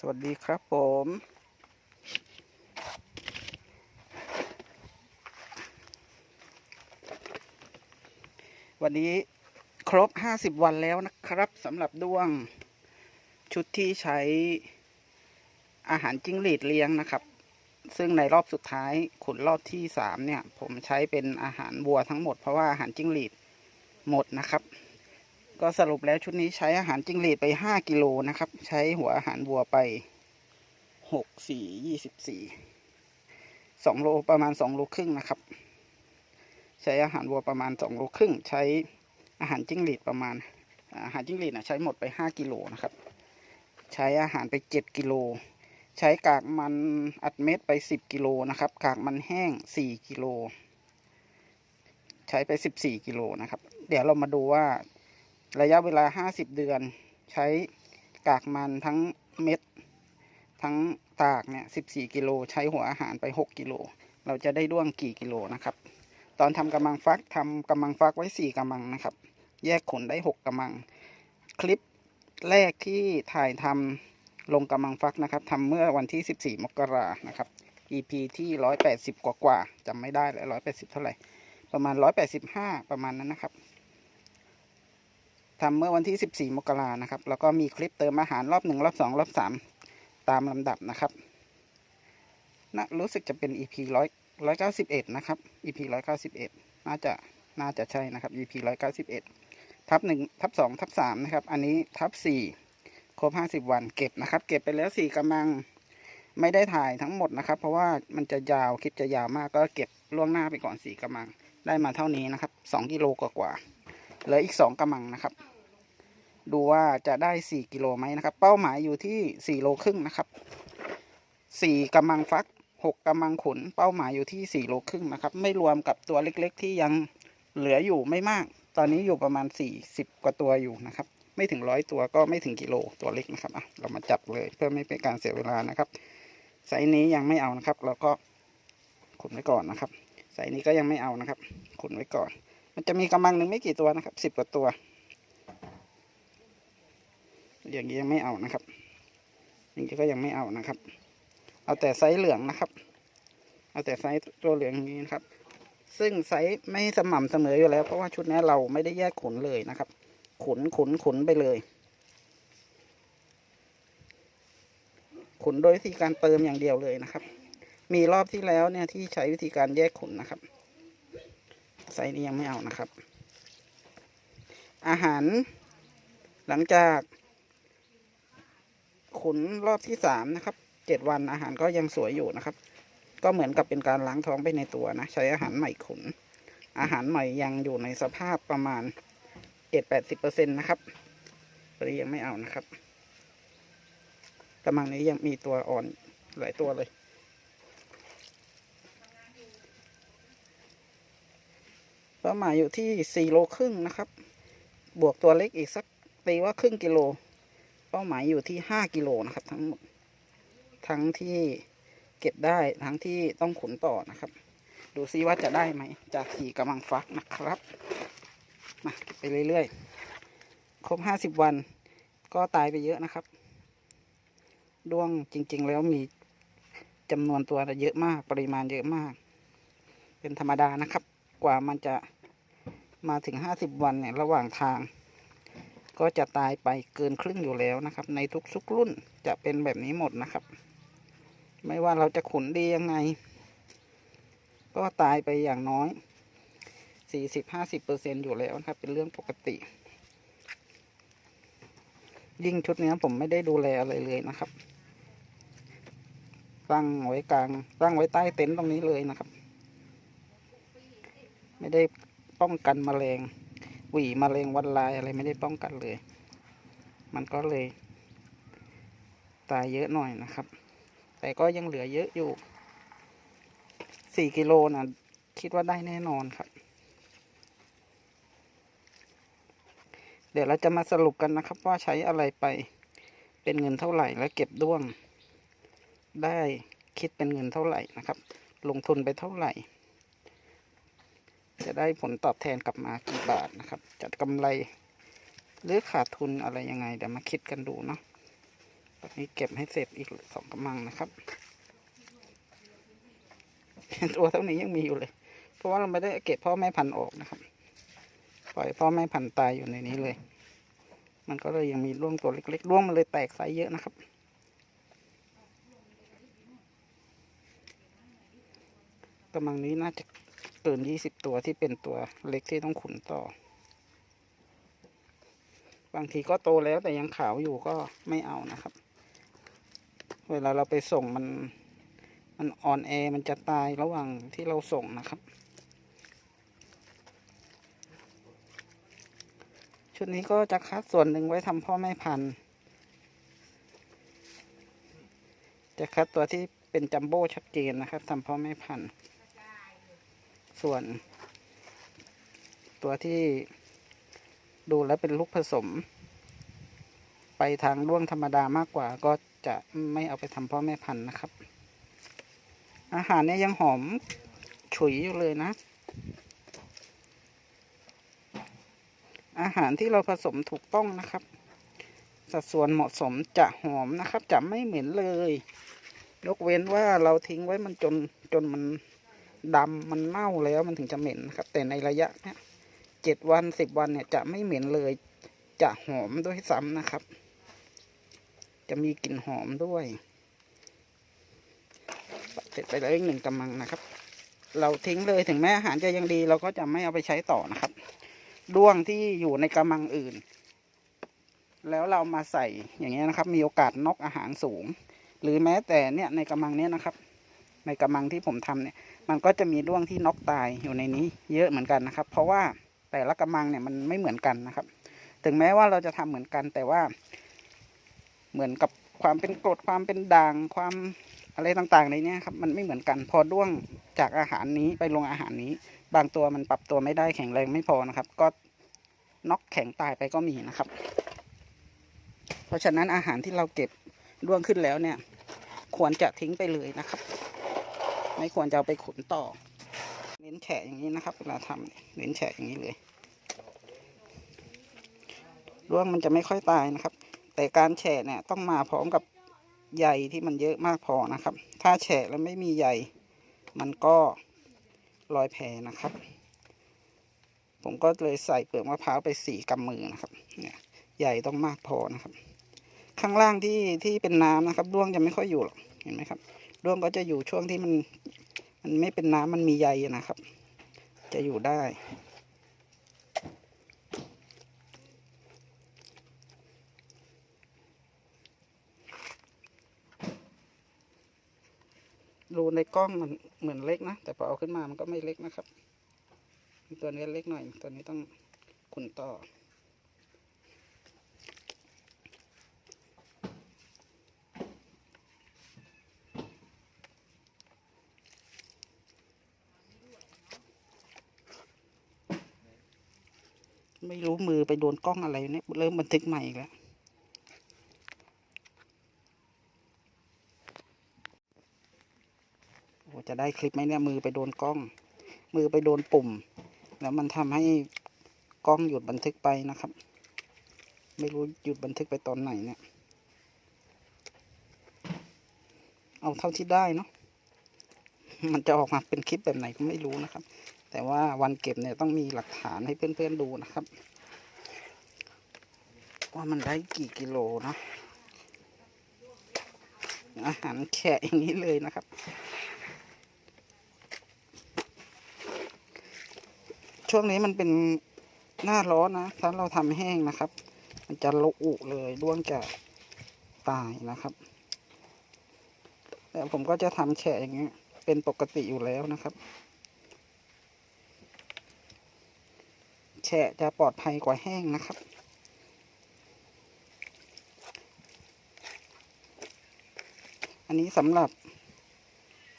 สวัสดีครับผม วันนี้ครบ 50 วันแล้วนะครับสำหรับด้วงชุดที่ใช้อาหารจิ้งหรีดเลี้ยงนะครับ ซึ่งในรอบสุดท้ายขุนรอบที่ 3 เนี่ย ผมใช้เป็นอาหารวัวทั้งหมดเพราะว่าอาหารจิ้งหรีดหมดนะครับ ก็สรุปแล้วชุดนี้ใช้อาหารจิ้งหรีดไป5กิโลนะครับ ใช้หัวอาหารวัวไป6 4 24 2โลประมาณ2โลครึ่งนะครับ ใช้อาหารวัวประมาณ2โลครึ่ง ใช้อาหารจิ้งหรีดประมาณ อาหารจิ้งหรีดนะใช้หมดไป5กิโลนะครับ ใช้อาหารไป7กิโล ใช้กากมันอัดเม็ดไป10กิโลนะครับ กากมันแห้ง4กิโล ใช้ไป14กิโลนะครับ เดี๋ยวเรามาดูว่า ระยะเวลา50เดือน ใช้กากมันทั้งเม็ด ทั้งตากเนี่ย14กิโลใช้หัวอาหารไป6กิโลเราจะได้ด้วงกี่กิโลนะครับ ตอนทำกำมังฟักทำกำมังฟักไว้4กำมังนะครับ แยกขนได้6กำมัง คลิปแรกที่ถ่ายทำลงกำมังฟักนะครับทำเมื่อวันที่ 14 มกรานะครับ EP ที่ 180 กว่ากว่าจำไม่ได้แล้ว180 เท่าไหร่ ประมาณ 185 ประมาณนั้นนะครับ ทำเมื่อวันที่ 14 มกรานะครับ แล้วก็มีคลิปเติมอาหารรอบหนึ่งรอบสองรอบสามตามลำดับนะครับนะรู้สึกจะเป็น EP ร้อยร้อยเก้าสิบเอ็ดนะครับ EP ร้อยเก้าสิบเอ็ดน่าจะน่าจะใช่นะครับ EP ร้อยเก้าสิบเอ็ดทับหนึ่งทับสองทับสามนะครับ อันนี้ทับสี่ครบห้าสิบวันเก็บนะครับ เก็บไปแล้วสี่กำลังไม่ได้ถ่ายทั้งหมดนะครับ เพราะว่ามันจะยาวคลิปจะยาวมากก็เก็บล่วงหน้าไปก่อนสี่กำลังได้มาเท่านี้นะครับสองกิโลกว่าๆ เหลืออีกสองกำลังนะครับ ดูว่าจะได้สี่กิโลไหมนะครับ เป้าหมายอยู่ที่สี่โลครึ่งนะครับสี่กำลังฟักหกกำลังขุน เป้าหมายอยู่ที่สี่โลครึ่งนะครับ ไม่รวมกับตัวเล็กๆ ที่ยังเหลืออยู่ไม่มาก ตอนนี้อยู่ประมาณสี่สิบกว่าตัวอยู่นะครับ ไม่ถึงร้อยตัวก็ไม่ถึงกิโลตัวเล็กนะครับอะเรามาจับเลยเพื่อไม่เป็นการเสียเวลานะครับไซส์นี้ยังไม่เอานะครับ เราก็ขุนไว้ก่อนนะครับไซส์นี้ก็ยังไม่เอานะครับ ขุนไว้ก่อน มันจะมีกำลังหนึ่งไม่กี่ตัวนะครับสิบกว่าตัว อย่างนี้ยังไม่เอานะครับอย่างนี้ก็ยังไม่เอานะครับ เอาแต่ไซส์เหลืองนะครับ เอาแต่ไซส์ตัวเหลืองนี้นะครับ ซึ่งไซส์ไม่สม่ำเสมออยู่แล้ว เพราะว่าชุดนี้เราไม่ได้แยกขนเลยนะครับขนขนขนไปเลยขนโดยวิธีการเติมอย่างเดียวเลยนะครับ มีรอบที่แล้วเนี่ยที่ใช้วิธีการแยกขนนะครับ ไซส์นี้ยังไม่เอานะครับ อาหาร หลังจากขุนรอบที่สามนะครับเจ็ดวันอาหารก็ยังสวยอยู่นะครับ ก็เหมือนกับเป็นการล้างท้องไปในตัวนะ ใช้อาหารใหม่ขุน อาหารใหม่ยังอยู่ในสภาพประมาณเจ็ดแปดสิบเปอร์เซ็นต์นะครับตัวนี้ยังไม่เอานะครับกำลังนี้ยังมีตัวอ่อนหลายตัวเลย เป้าหมายอยู่ที่สี่โลครึ่งนะครับ บวกตัวเล็กอีกสักตีว่าครึ่งกิโล เป้าหมายอยู่ที่ห้ากิโลนะครับ ทั้งหมดทั้งที่เก็บได้ทั้งที่ต้องขุนต่อนะครับ ดูซิว่าจะได้ไหม จากสี่กำลังฟักนะครับมาเก็บไปเรื่อยๆ ครบห้าสิบวัน ก็ตายไปเยอะนะครับด้วงจริง ๆ แล้วมีจำนวนตัวเยอะมากปริมาณเยอะมาก เป็นธรรมดานะครับ กว่ามันจะ มาถึงห้าสิบวันเนี่ยระหว่างทาง ก็จะตายไปเกินครึ่งอยู่แล้วนะครับ ในทุกๆรุ่นจะเป็นแบบนี้หมดนะครับ ไม่ว่าเราจะขุนดียังไง ก็ตายไปอย่างน้อยสี่สิบห้าสิบเปอร์เซ็นอยู่แล้วนะครับ เป็นเรื่องปกติ ยิ่งชุดนี้ผมไม่ได้ดูแลอะไรเลยนะครับตั้งไว้กลางตั้งไว้ใต้เต็นท์ตรงนี้เลยนะครับ ไม่ได้ ป้องกันแมลงหวีมะเร็งวันลายอะไรไม่ได้ป้องกันเลย มันก็เลย ตายเยอะหน่อยนะครับ แต่ก็ยังเหลือเยอะอยู่สี่กิโลนะคิดว่าได้แน่นอนครับ เดี๋ยวเราจะมาสรุปกันนะครับว่าใช้อะไรไปเป็นเงินเท่าไหร่และเก็บด้วง ได้คิดเป็นเงินเท่าไหร่นะครับ ลงทุนไปเท่าไหร่ จะได้ผลตอบแทนกลับมากี่บาทนะครับจัดกำไรหรือขาดทุนอะไรยังไงเดี๋ยวมาคิดกันดูเนาะตอนนี้เก็บให้เสร็จอีกสองกำมังนะครับตัวเท่านี้ยังมีอยู่เลย เพราะว่าเราไม่ได้เก็บพ่อแม่พันธุ์ออกนะครับ ปล่อยพ่อแม่พันธุ์ตายอยู่ในนี้เลย มันก็เลยยังมีร่วงตัวเล็กๆร่วงมันเลยแตกไซส์เยอะนะครับ กำลังนี้น่าจะ เกินยี่สิบตัวที่เป็นตัวเล็กที่ต้องขุนต่อ บางทีก็โตแล้วแต่ยังขาวอยู่ก็ไม่เอานะครับ เวลาเราไปส่งมันมันอ่อนแอมันจะตายระหว่างที่เราส่งนะครับ ชุดนี้ก็จะคัดส่วนหนึ่งไว้ทำพ่อแม่พันธุ์จะคัดตัวที่เป็นจัมโบ้ชัดเจนนะครับทำพ่อแม่พันธุ์ ส่วน ตัวที่ดูแล้วเป็นลูกผสม ไปทางร่วงธรรมดามากกว่า ก็จะไม่เอาไปทำพ่อแม่พันธุ์นะครับ อาหารเนี่ยยังหอมฉุยอยู่เลยนะ อาหารที่เราผสมถูกต้องนะครับ สัดส่วนเหมาะสมจะหอมนะครับ จะไม่เหม็นเลย ยกเว้นว่าเราทิ้งไว้มันจนจนมัน ดำมันเน่าแล้วมันถึงจะเหม็นนะครับ แต่ในระยะเนี้ยเจ็ดวันสิบวันเนี่ยจะไม่เหม็นเลย จะหอมด้วยซ้ำนะครับ จะมีกลิ่นหอมด้วยเสร็จไปแล้วอีกหนึ่งกำมังนะครับ เราทิ้งเลยถึงแม้อาหารจะยังดี เราก็จะไม่เอาไปใช้ต่อนะครับด้วงที่อยู่ในกำมังอื่น แล้วเรามาใส่อย่างเงี้ยนะครับ มีโอกาสนอกอาหารสูง หรือแม้แต่เนี่ยในกำมังเนี้ยนะครับ ในกำมังที่ผมทำเนี่ย มันก็จะมีด้วงที่นอกตายอยู่ในนี้ เยอะเหมือนกันนะครับ เพราะว่าแต่ละกำมังเนี่ยมันไม่เหมือนกันนะครับ ถึงแม้ว่าเราจะทำเหมือนกันแต่ว่า เหมือนกับความเป็นกรดความเป็นด่างความอะไรต่างๆในนี้ครับมันไม่เหมือนกันพอด้วงจากอาหารนี้ไปลงอาหารนี้ บางตัวมันปรับตัวไม่ได้แข็งแรงไม่พอนะครับ ก็น็อกแข็งตายไปก็มีนะครับ เพราะฉะนั้นอาหารที่เราเก็บด้วงขึ้นแล้วเนี่ย ควรจะทิ้งไปเลยนะครับ ไม่ควรจะเอาไปขนต่อ เน้นแฉะอย่างนี้นะครับ เวลาทำเนี่ยเน้นแฉะอย่างนี้เลยด้วงมันจะไม่ค่อยตายนะครับ แต่การแฉะเนี่ยต้องมาพร้อมกับใยที่มันเยอะมากพอนะครับ ถ้าแฉะแล้วไม่มีใยมันก็ลอยแพนะครับ ผมก็เลยใส่เปลือกมะพร้าวไปสี่กำมือนะครับ เนี่ยใหญ่ต้องมากพอนะครับ ข้างล่างที่ที่เป็นน้ำนะครับด้วงจะไม่ค่อยอยู่หรอกเห็นไหมครับ ด้วงก็จะอยู่ช่วงที่มัน มันไม่เป็นน้ำมันมีใยนะครับ จะอยู่ได้ รูในกล้องมันเหมือนเล็กนะ แต่พอเอาขึ้นมามันก็ไม่เล็กนะครับ ตัวนี้เล็กหน่อย ตัวนี้ต้องขุนต่อ ไม่รู้มือไปโดนกล้องอะไรเนี่ยเริ่มบันทึกใหม่อีกแล้วโอ้จะได้คลิปไหมเนี่ยมือไปโดนกล้อง มือไปโดนปุ่ม แล้วมันทำให้กล้องหยุดบันทึกไปนะครับ ไม่รู้หยุดบันทึกไปตอนไหนเนี่ย เอาเท่าที่ได้เนาะมันจะออกมาเป็นคลิปแบบไหนก็ไม่รู้นะครับ แต่ว่าวันเก็บเนี่ยต้องมีหลักฐานให้เพื่อนๆดูนะครับ ว่ามันได้กี่กิโลนะอาหารแฉะอย่างนี้เลยนะครับช่วงนี้มันเป็นหน้าร้อนนะ ถ้าเราทำแห้งนะครับ มันจะระอุเลยด้วงจะตายนะครับ แต่ผมก็จะทำแฉะอย่างเงี้ยเป็นปกติอยู่แล้วนะครับ แฉะจะปลอดภัยกว่าแห้งนะครับ อันนี้สำหรับ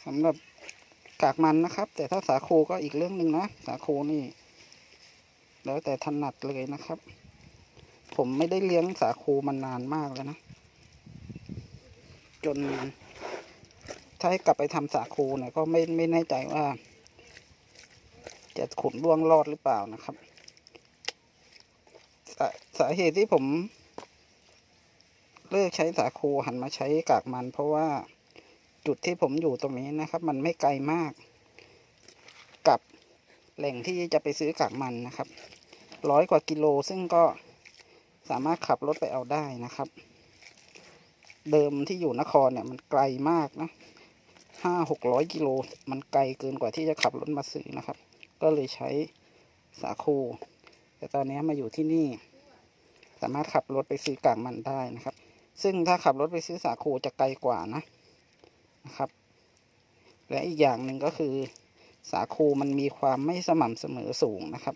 สำหรับกากมันนะครับ แต่ถ้าสาคูก็อีกเรื่องหนึ่งนะ สาคูนี่ แล้วแต่ถนัดเลยนะครับ ผมไม่ได้เลี้ยงสาคูมานานมากแล้วนะ จน ถ้าให้กลับไปทำสาคูเนี่ยก็ไม่ไม่แน่ใจว่าจะขุนร่วงรอดหรือเปล่านะครับ สาสาเหตุที่ผม เลิกใช้สาคูหันมาใช้กากมัน เพราะว่าจุดที่ผมอยู่ตรงนี้นะครับ มันไม่ไกลมาก กับแหล่งที่จะไปซื้อกากมันนะครับร้อยกว่ากิโลซึ่งก็สามารถขับรถไปเอาได้นะครับ เดิมที่อยู่นครเนี่ยมันไกลมากนะห้าหกร้อยกิโลมันไกลเกินกว่าที่จะขับรถมาซื้อนะครับ ก็เลยใช้สาคู แต่ตอนนี้มาอยู่ที่นี่ สามารถขับรถไปซื้อกากมันได้นะครับ ซึ่งถ้าขับรถไปซื้อสาคูจะไกลกว่านะนะครับ และอีกอย่างหนึ่งก็คือ สาคูมันมีความไม่สม่ำเสมอสูงนะครับ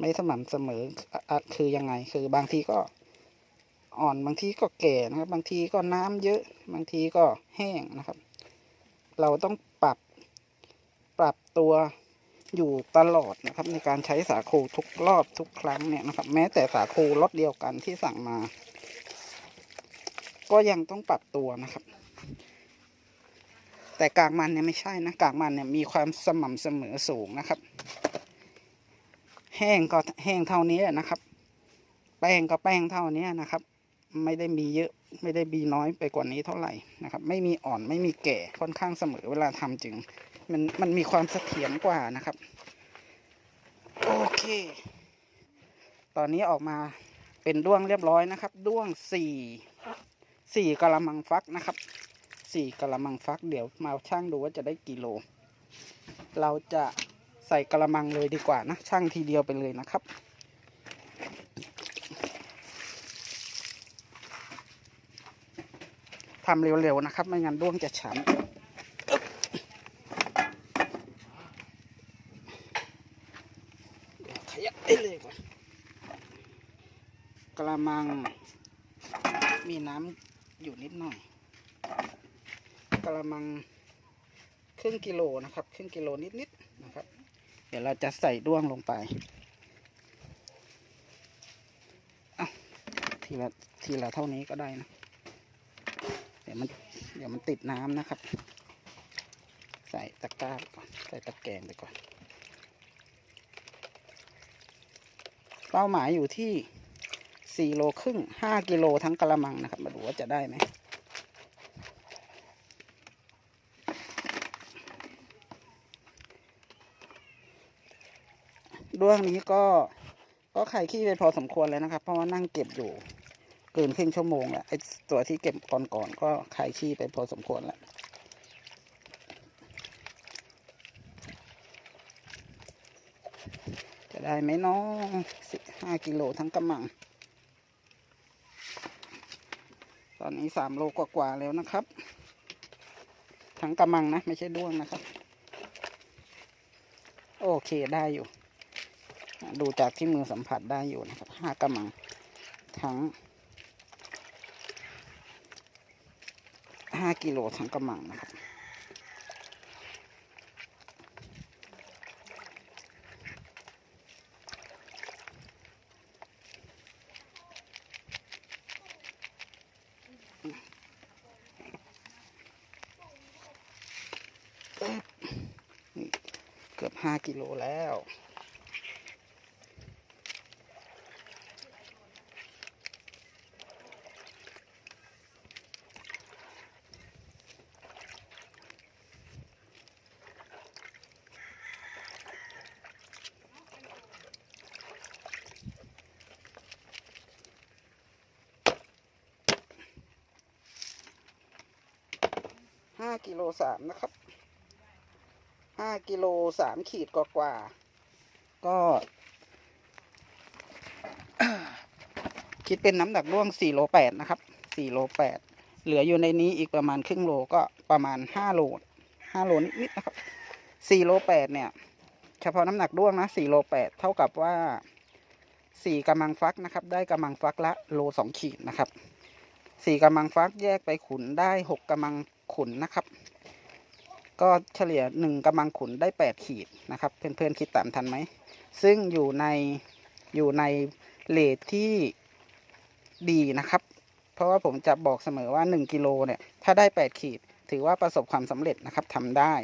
ไม่สม่ำเสมออคือยังไงคือบางทีก็อ่อนบางทีก็แก่นะครับ บางทีก็น้ำเยอะ บางทีก็แห้งนะครับ เราต้องปรับปรับตัว อยู่ตลอดนะครับในการใช้สาคูทุกรอบทุกครั้งเนี่ยนะครับ แม้แต่สาคูรสเดียวกันที่สั่งมา ก็ยังต้องปรับตัวนะครับ แต่กากมันเนี่ยไม่ใช่นะกากมันเนี่ยมีความสม่ำเสมอสูงนะครับ แห้งก็แห้งเท่านี้นะครับ แป้งก็แป้งเท่านี้นะครับ ไม่ได้มีเยอะไม่ได้มีน้อยไปกว่านี้เท่าไหร่นะครับ ไม่มีอ่อนไม่มีแก่ค่อนข้างเสมอเวลาทำจึง มันมันมีความเสถียรกว่านะครับ โอเค ตอนนี้ออกมาเป็นด้วงเรียบร้อยนะครับ ด้วงสี่สี่กะละมังฟักนะครับสี่กะละมังฟักเดี๋ยวมาช่างดูว่าจะได้กี่โล เราจะใส่กะละมังเลยดีกว่านะช่างทีเดียวไปเลยนะครับทำเร็วๆนะครับ ไม่งั้นด้วงจะช้ำอึ๊บเดี๋ยวขยับได้เลยก่อนกระ มัง มีน้ำอยู่นิดหน่อยกระมังครึ่งกิโลนะครับ ครึ่งกิโลนิดๆนะครับ เดี๋ยวเราจะใส่ด้วงลงไปเอาทีละทีละเท่านี้ก็ได้นะ เดี๋ยวมันเดี๋ยวมันติดน้ำนะครับ ใส่ตะกร้าก่อนใส่ตะแกรงไปก่อน เป้าหมายอยู่ที่ สี่โลครึ่งห้ากิโลทั้งกระมังนะครับ มาดูว่าจะได้ไหมด้วงนี้ก็ก็ไข่ขี้ไปพอสมควรเลยนะครับ เพราะว่านั่งเก็บอยู่เกินครึ่งชั่วโมงแล้วไอ้ตัวที่เก็บก่อนก่อนก็ไขายขี้ไปพอสมควรแล้วจะได้ไหมน้องสิบห้ากิโลทั้งกำมัง ต อนนี้สามโลกว่าๆแล้วนะครับ ทั้งกระมังนะ ไม่ใช่ด้วงนะครับ โอเคได้อยู่ ดูจากที่มือสัมผัสได้อยู่นะครับห้ากระมัง ทั้งห้ากิโลทั้งกระมังนะครับ นี่เแล้วห้ากิโลสามนะครับ ห้ากิโลสามขีดกว่าๆก็คิดเป็นน้ำหนักร่วงสี่โลแปดนะครับสี่โลแปดเหลืออยู่ในนี้อีกประมาณครึ่งโลก็ประมาณห้าโลห้าโลนิดๆนะครับสี่โลแปดเนี่ย เฉพาะน้ำหนักร่วงนะสี่โลแปดเท่ากับว่าสี่กำลังฟักนะครับ ได้กำลังฟักละโลสองขีดนะครับสี่กำลังฟักแยกไปขุนได้หกกำลังขุนนะครับ ก็เฉลี่ยหนึ่งกำลังขุนได้แปดขีดนะครับ เพื่อนๆคิดตามทันไหม ซึ่งอยู่ในอยู่ในเลทที่ดีนะครับ เพราะว่าผมจะบอกเสมอว่าหนึ่งกิโลเนี่ย ถ้าได้แปดขีด ถือว่าประสบความสำเร็จนะครับทำได้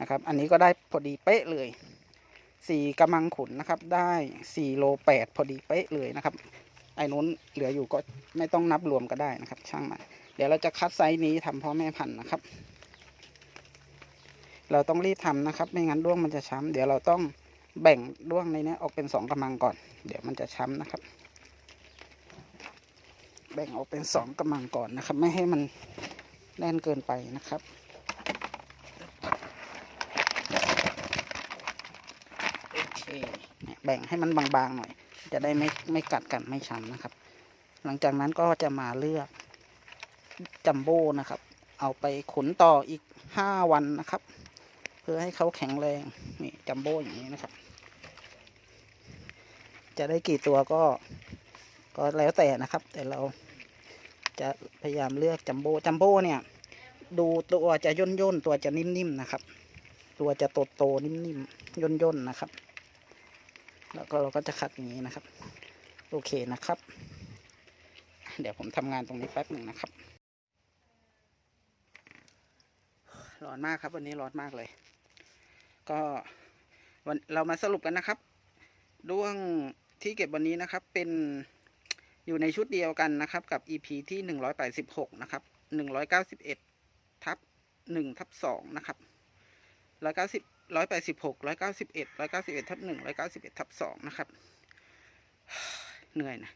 นะครับ อันนี้ก็ได้พอดีเป๊ะเลยสี่กำลังขุนนะครับ ได้สี่โลแปดพอดีเป๊ะเลยนะครับ ไอ้นู้นเหลืออยู่ก็ไม่ต้องนับรวมก็ได้นะครับ ช่างมัน เดี๋ยวเราจะคัดไซส์นี้ทำพ่อแม่พันธุ์นะครับ เราต้องรีบทำนะครับ ไม่งั้นด้วงมันจะช้ำเดี๋ยวเราต้องแบ่งด้วงในนี้ออกเป็นสองกำมังก่อน เดี๋ยวมันจะช้ำนะครับ แบ่งออกเป็นสองกำมังก่อนนะครับ ไม่ให้มันแน่นเกินไปนะครับโอเคแบ่งให้มันบางๆหน่อย จะได้ไม่ไม่กัดกันไม่ช้ำนะครับ หลังจากนั้นก็จะมาเลือกจัมโบ้นะครับ เอาไปขนต่ออีกห้าวันนะครับ เพื่อให้เขาแข็งแรงนี่จัมโบ้อย่างนี้นะครับ จะได้กี่ตัวก็ ก็แล้วแต่นะครับ แต่เราจะพยายามเลือกจัมโบ้จัมโบ้เนี่ย ดูตัวจะย่นย่นตัวจะนิ่มๆนะครับ ตัวจะโตโตนิ่มๆย่นย่นนะครับ แล้วก็เราก็จะคัดอย่างนี้นะครับ โอเคนะครับ เดี๋ยวผมทำงานตรงนี้แป๊บหนึ่งนะครับร้อนมากครับ วันนี้ร้อนมากเลย ก็วันเรามาสรุปกันนะครับดวงที่เก็บวันนี้นะครับเป็นอยู่ในชุดเดียวกันนะครับกับ EP ที่หนึ่งร้อยแปดสิบหกนะครับหนึ่งร้อยเก้าสิบเอ็ดทับหนึ่งทับสองนะครับร้อยเก้าสิบร้อยแปดสิบหกร้อยเก้าสิบเอ็ดร้อยเก้าสิบเอ็ดทับหนึ่งร้อยเก้าสิบเอ็ดทับสองนะครับ เหนื่อยนะ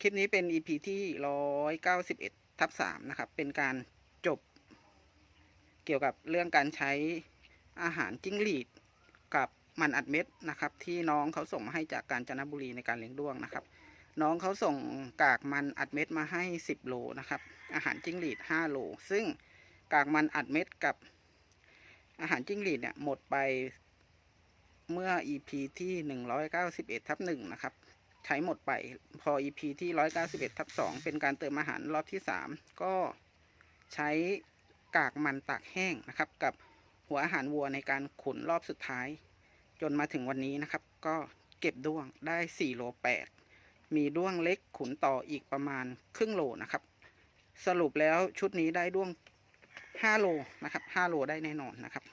คลิปนี้เป็น EP ที่ร้อยเก้าสิบเอ็ดทับสามนะครับ เป็นการจบเกี่ยวกับเรื่องการใช้ อาหารจิ้งหรีดกับมันอัดเม็ดนะครับ ที่น้องเขาส่งมาให้จากกาญจนบุรีในการเลี้ยงด้วงนะครับ น้องเขาส่งกากมันอัดเม็ดมาให้ 10 โลนะครับ อาหารจิ้งหรีด 5 โล ซึ่งกากมันอัดเม็ดกับอาหารจิ้งหรีดเนี่ยหมดไปเมื่อ EP ที่ 191ทับ1นะครับ ใช้หมดไปพอ EP ที่ 191ทับ2เป็นการเติมอาหารรอบที่ 3 ก็ใช้กากมันตากแห้งนะครับ กับ หัวอาหารวัวในการขุนรอบสุดท้าย จนมาถึงวันนี้นะครับ ก็เก็บด้วงได้4โล8มีด้วงเล็กขุนต่ออีกประมาณครึ่งโลนะครับ สรุปแล้วชุดนี้ได้ด้วง 5 โลนะครับ5โลได้แน่นอนนะครับ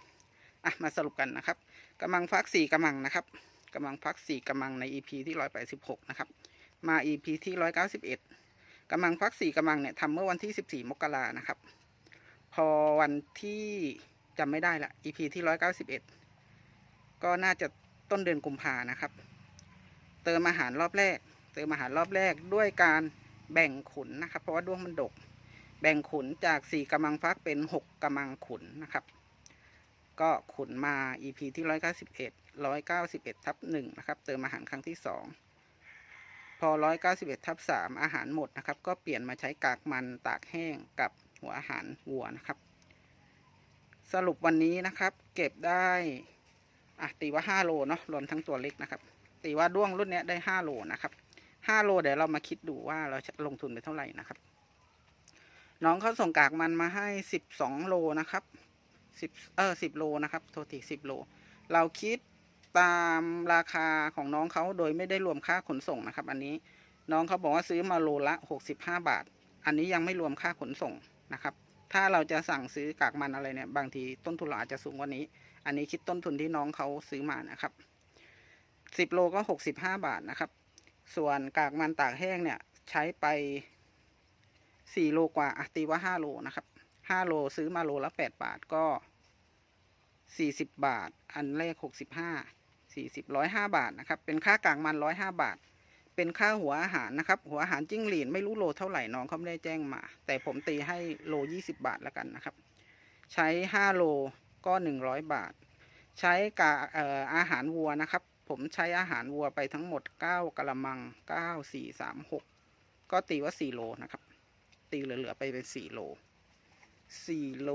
อะมาสรุปกันนะครับกำลังฟัก 4กำลังนะครับกำลังฟัก 4กำลังใน EP ที่ 186 นะครับ มา EP ที่ 191กำลังฟัก 4กำลังเนี่ยทำเมื่อวันที่ 14 มกรานะครับ พอวันที่ จำไม่ได้ละ EP ที่191ก็น่าจะต้นเดือนกุมภานะครับ เติมอาหารรอบแรก เติมอาหารรอบแรกด้วยการแบ่งขุนนะครับ เพราะว่าด้วงมันดก แบ่งขุนจาก4กำลังฟักเป็น6กำลังขุนนะครับ ก็ขุนมา EP ที่191 191ทับ1นะครับ เติมอาหารครั้งที่2พอ 191ทับ3อาหารหมดนะครับ ก็เปลี่ยนมาใช้กากมันตากแห้งกับหัวอาหารวัวนะครับ สรุปวันนี้นะครับ เก็บได้อะตีว่า5โลเนาะรวมทั้งตัวเล็กนะครับ ตีว่าด้วงรุ่นนี้ได้5โลนะครับ5โลเดี๋ยวเรามาคิดดูว่าเราจะลงทุนไปเท่าไหร่นะครับ น้องเขาส่งกากมันมาให้12โลนะครับสิบเออสิบโลนะครับโทษทีสิบโล เราคิดตามราคาของน้องเขาโดยไม่ได้รวมค่าขนส่งนะครับ อันนี้น้องเขาบอกว่าซื้อมาโลละหกสิบห้าบาท อันนี้ยังไม่รวมค่าขนส่งนะครับ ถ้าเราจะสั่งซื้อกากมันอะไรเนี่ย บางทีต้นทุนเราอาจจะสูงกว่านี้ อันนี้คิดต้นทุนที่น้องเขาซื้อมานะครับสิบโลก็หกสิบห้าบาทนะครับ ส่วนกากมันตากแห้งเนี่ยใช้ไปสี่โลกว่าอตีว่าห้าโลนะครับห้าโลซื้อมาโลละแปดบาทก็สี่สิบบาท อันแรกหกสิบห้าสี่สิบร้อยห้าบาทนะครับ เป็นค่ากลางมันร้อยห้าบาท เป็นค่าหัวอาหารนะครับ หัวอาหารจิ้งหรีดไม่รู้โลเท่าไหร่น้องเขาไม่ได้แจ้งมา แต่ผมตีให้โลยี่สิบบาทแล้วกันนะครับ ใช้ห้าโลก็หนึ่งร้อยบาท ใช้กาอออาหารวัวนะครับ ผมใช้อาหารวัวไปทั้งหมดเก้ากะละมังเก้าสี่สามหกก็ตีว่าสี่โลนะครับ ตีเหลือๆไปเป็นสี่โลสี่โล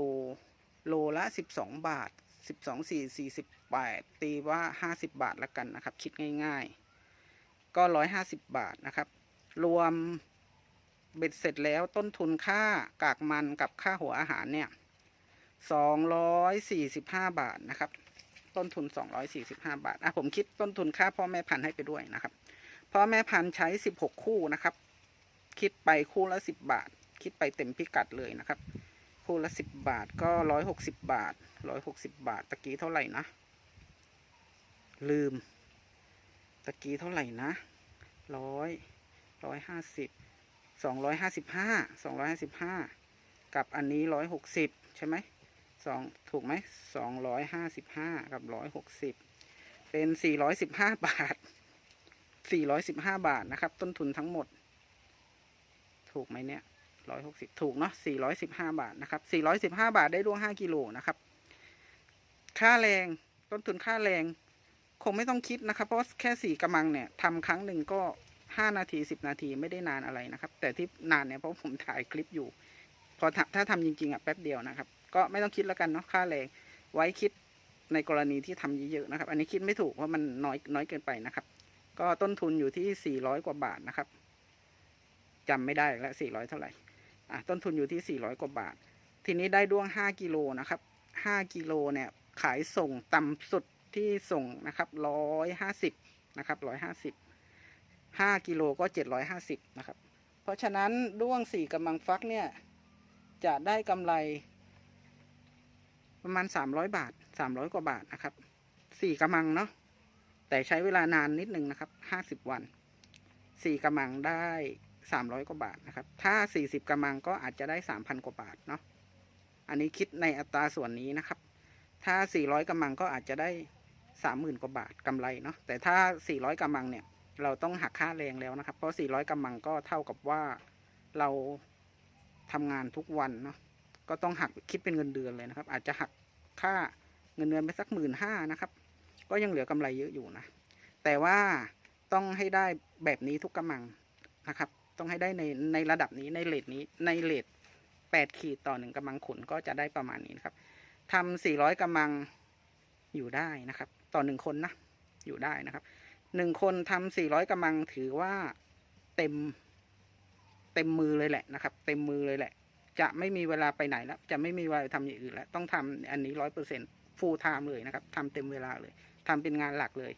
โลละสิบสองบาทสิบสองสี่สี่สิบแปดตีว่าห้าสิบบาทละกันนะครับ คิดง่าย ๆ ก็ร้อยห้าสิบบาทนะครับ รวมเบ็ดเสร็จแล้วต้นทุนค่ากากมันกับค่าหัวอาหารเนี่ยสองร้อยสี่สิบห้าบาทนะครับ ต้นทุนสองร้อยสี่สิบห้าบาทอะผมคิดต้นทุนค่าพ่อแม่พันธุ์ให้ไปด้วยนะครับพ่อแม่พันธุ์ใช้สิบหกคู่นะครับ คิดไปคู่ละสิบบาท คิดไปเต็มพิกัดเลยนะครับ คู่ละสิบบาทก็ร้อยหกสิบบาทร้อยหกสิบบาทตะกี้เท่าไหร่นะ ลืม ตะกี้เท่าไหร่นะร้อยร้อยห้าสิบสองร้อยห้าสิบห้าสองร้อยห้าสิบห้ากับอันนี้ร้อยหกสิบใช่ไหมสองถูกไหมสองร้อยห้าสิบห้ากับร้อยหกสิบเป็นสี่ร้อยสิบห้าบาทสี่ร้อยสิบห้าบาทนะครับ ต้นทุนทั้งหมด ถูกไหมเนี่ยร้อยหกสิบถูกเนาะสี่ร้อยสิบห้าบาทนะครับสี่ร้อยสิบห้าบาทได้ร่วงห้ากิโลนะครับ ค่าแรงต้นทุนค่าแรง คงไม่ต้องคิดนะครับ เพราะแค่สี่กำมังเนี่ยทำครั้งหนึ่งก็ห้านาทีสิบนาทีไม่ได้นานอะไรนะครับ แต่ที่นานเนี่ยเพราะผมถ่ายคลิปอยู่ พอถ้าทำจริงๆอะแป๊บเดียวนะครับ ก็ไม่ต้องคิดแล้วกันเนาะค่าแรงไว้คิดในกรณีที่ทำเยอะๆนะครับ อันนี้คิดไม่ถูกเพราะมันน้อยน้อยเกินไปนะครับ ก็ต้นทุนอยู่ที่สี่ร้อยกว่าบาทนะครับจำไม่ได้แล้วสี่ร้อยเท่าไหร่อะต้นทุนอยู่ที่สี่ร้อยกว่าบาท ทีนี้ได้ด้วงห้ากิโลนะครับห้ากิโลเนี่ยขายส่งต่ำสุด ที่ส่งนะครับร้อยห้าสิบนะครับร้อยห้าสิบห้ากิโลก็เจ็ดร้อยห้าสิบนะครับ เพราะฉะนั้นด้วงสี่กำลังฟักเนี่ย จะได้กำไร ประมาณสามร้อยบาทสามร้อยกว่าบาทนะครับสี่กำมังเนาะแต่ใช้เวลานานนิดนึงนะครับห้าสิบวันสี่กำมังได้สามร้อยกว่าบาทนะครับ ถ้าสี่สิบกำมังก็อาจจะได้สามพันกว่าบาทเนาะอันนี้คิดในอัตราส่วนนี้นะครับ ถ้า400กำมังก็อาจจะได้ 30,000กว่าบาทกำไรเนาะแต่ถ้า400กำมังเนี่ยเราต้องหักค่าแรงแล้วนะครับ เพราะ400กำมังก็เท่ากับว่าเราทำงานทุกวันเนาะก็ต้องหักคิดเป็นเงินเดือนเลยนะครับ อาจจะหักค่าเงินเดือนไปสักหมื่นห้านะครับ ก็ยังเหลือกำไรเยอะอยู่นะ แต่ว่าต้องให้ได้แบบนี้ทุกกำมังนะครับ ต้องให้ได้ในในระดับนี้ในเลทนี้ในเลท8ขีดต่อหนึ่งกำมังขุนก็จะได้ประมาณนี้นะครับทำสี่ร้อยกำมังอยู่ได้นะครับ ต่อหนึ่งคนนะ อยู่ได้นะครับหนึ่งคนทำสี่ร้อยกำมังถือว่าเต็ม เต็มมือเลยแหละนะครับ เต็มมือเลยแหละ จะไม่มีเวลาไปไหนแล้ว จะไม่มีเวลาทำอย่างอื่นแล้ว ต้องทำอันนี้ร้อยเปอร์เซ็นฟูลไทม์เลยนะครับทำเต็มเวลาเลยทำเป็นงานหลักเลย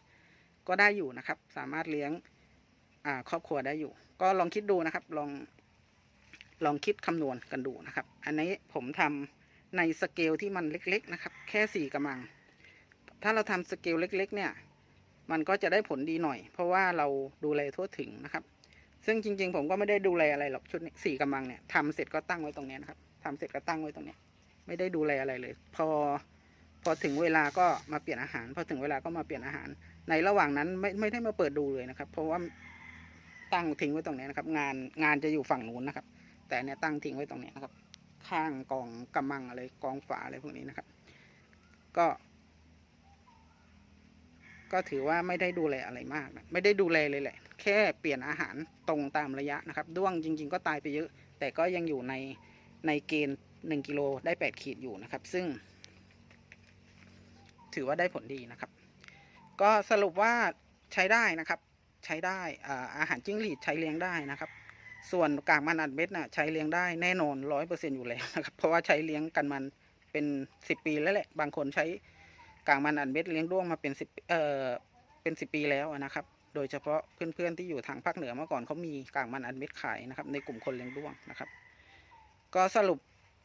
ก็ได้อยู่นะครับ สามารถเลี้ยงอ่าครอบครัวได้อยู่ ก็ลองคิดดูนะครับ ลองลองคิดคำนวณกันดูนะครับ อันนี้ผมทำในสเกลที่มันเล็ก ๆ นะครับ แค่สี่กำมัง ถ้าเราทำสเกลเล็กๆเนี่ย มันก็จะได้ผลดีหน่อย เพราะว่าเราดูแลทั่วถึงนะครับ ซึ่งจริง ๆ ผมก็ไม่ได้ดูแลอะไรหรอกชุดนี้สี่กำมังเนี่ยทำเสร็จก็ตั้งไว้ตรงนี้นะครับทำเสร็จก็ตั้งไว้ตรงนี้ไม่ได้ดูแลอะไรเลย พอพอถึงเวลาก็มาเปลี่ยนอาหาร พอถึงเวลาก็มาเปลี่ยนอาหาร ในระหว่างนั้นไม่ไม่ได้มาเปิดดูเลยนะครับ เพราะว่าตั้งทิ้งไว้ตรงนี้นะครับ งานงานจะอยู่ฝั่งนู้นนะครับ แต่เนี่ยตั้งทิ้งไว้ตรงนี้นะครับ ข้างกองกำมังอะไรกองฝาอะไรพวกนี้นะครับ ก็ ก็ถือว่าไม่ได้ดูแลอะไรมากนะไม่ได้ดูแลเลยแหละ แค่เปลี่ยนอาหารตรงตามระยะนะครับ ด้วงจริง ๆ ก็ตายไปเยอะ แต่ก็ยังอยู่ในในเกณฑ์หนึ่งกิโลได้แปดขีดอยู่นะครับ ซึ่ง ถือว่าได้ผลดีนะครับ ก็สรุปว่าใช้ได้นะครับ ใช้ได้อาอาหารจิ้งหรีดใช้เลี้ยงได้นะครับ ส่วนกากมันอัดเม็ดน่ะใช้เลี้ยงได้แน่นอนร้อยเปอร์เซ็นอยู่แล้วนะครับ เพราะว่าใช้เลี้ยงกันมันเป็นสิบปีแล้วแหละ บางคนใช้ กากมันอัดเม็ดเลี้ยงด้วงมาเป็นสิบเอ่อเป็นสิบปีแล้วนะครับ โดยเฉพาะเพื่อนๆที่อยู่ทางภาคเหนือเมื่อก่อนเขามีกากมันอัดเม็ดขายนะครับ ในกลุ่มคนเลี้ยงด้วงนะครับ ก็สรุป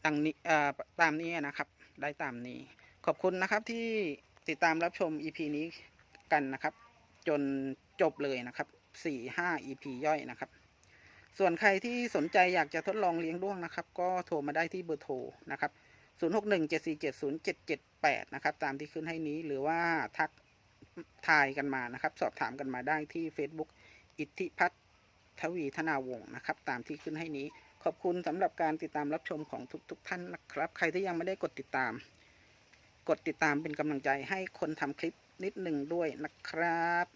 ดังนี้เอ่อตามนี้นะครับ ได้ตามนี้ ขอบคุณนะครับที่ติดตามรับชม EP นี้กันนะครับ จนจบเลยนะครับสี่ห้า EP ย่อยนะครับ ส่วนใครที่สนใจอยากจะทดลองเลี้ยงด้วงนะครับ ก็โทรมาได้ที่เบอร์โทรนะครับ 0617470778 นะครับ ตามที่ขึ้นให้นี้หรือว่าทักทายกันมานะครับ สอบถามกันมาได้ที่ Facebook อิทธิพัฒน์ทวีธนาวงศ์นะครับ ตามที่ขึ้นให้นี้ ขอบคุณสำหรับการติดตามรับชมของทุกๆทท่านนะครับ ใครที่ยังไม่ได้กดติดตาม กดติดตามเป็นกำลังใจให้คนทำคลิปนิดหนึ่งด้วยนะครับ